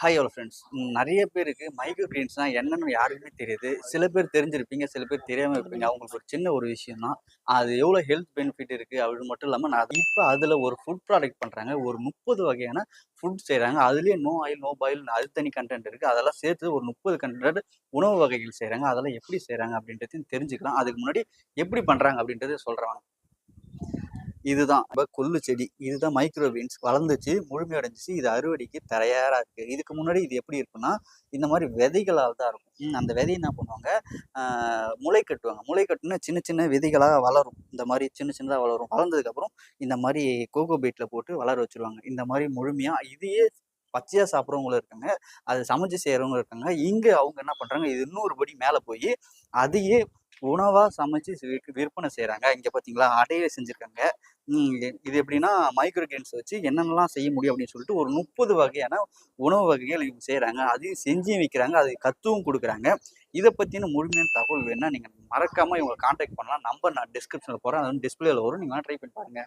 Hi hello friends நிறைய பேருக்கு micro கிரீன்ஸ்னால் என்னன்னு யாருக்குமே தெரியுது. சில பேர் தெரிஞ்சிருப்பீங்க சில பேர் தெரியாமல் இருப்பீங்க. அவங்களுக்கு ஒரு சின்ன ஒரு விஷயம் தான். அது எவ்வளோ ஹெல்த் பெனிஃபிட் இருக்குது அப்படின்னு மட்டும் இல்லாமல் நான் இப்போ அதில் ஒரு ஃபுட் ப்ராடக்ட் பண்ணுறாங்க ஒரு முப்பது வகையான ஃபுட் செய்கிறாங்க அதுலேயே நோ ஆயில் நோ பாயில் அது தனி கண்டென்ட் இருக்குது அதெல்லாம் சேர்த்து ஒரு முப்பது கண்டென்ட் உணவு வகைகள் செய்கிறாங்க அதெல்லாம் எப்படி செய்கிறாங்க அப்படின்றதையும் தெரிஞ்சுக்கலாம். அதுக்கு முன்னாடி எப்படி பண்ணுறாங்க அப்படின்றத சொல்கிறாங்க இதுதான். இப்போ கொல்லு செடி இதுதான் மைக்ரோபீன்ஸ் வளர்ந்துச்சு முழுமையடைஞ்சிச்சு இது அறுவடைக்கு தயாராக இருக்குது இதுக்கு முன்னாடி இது எப்படி இருக்குன்னா இந்த மாதிரி விதைகளால் தான் இருக்கும். அந்த விதையை என்ன பண்ணுவாங்க? முளை கட்டுவாங்க. முளை கட்டுனா சின்ன சின்ன விதைகளாக வளரும். இந்த மாதிரி சின்ன சின்னதாக வளரும். வளர்ந்ததுக்கப்புறம் இந்த மாதிரி கோகோ பீட்டில் போட்டு வளர வச்சிருவாங்க. இந்த மாதிரி முழுமையாக இதையே பச்சையாக சாப்பிட்றவங்களும் இருக்காங்க. அதை சமைச்சு செய்கிறவங்களும் இருக்காங்க. இங்கே அவங்க என்ன பண்ணுறாங்க இது இன்னொரு படி மேலே போய் அதையே உணவாக சமைச்சு விற்பனை செய்கிறாங்க இங்கே பார்த்தீங்களா அடையை செஞ்சுருக்காங்க. இது எப்படின்னா மைக்ரோ கிரெயின்ஸ் வச்சு என்னென்னலாம் செய்ய முடியும் அப்படின்னு சொல்லிட்டு ஒரு முப்பது வகையான உணவு வகைகள் இவங்க செய்கிறாங்க அதையும் செஞ்சு விற்கிறாங்க அது கத்துவும் கொடுக்குறாங்க. இதை பற்றின முழுமையான தகவல் வேணால் நீங்கள் மறக்காமல் இவங்களை காண்டாக்ட் பண்ணலாம். நம்பர் நான் டிஸ்கிரிப்ஷனில் போகிறேன் அது வந்து டிஸ்பிளேயில் வரும். நீங்கள் ட்ரை பண்ணி பாருங்க.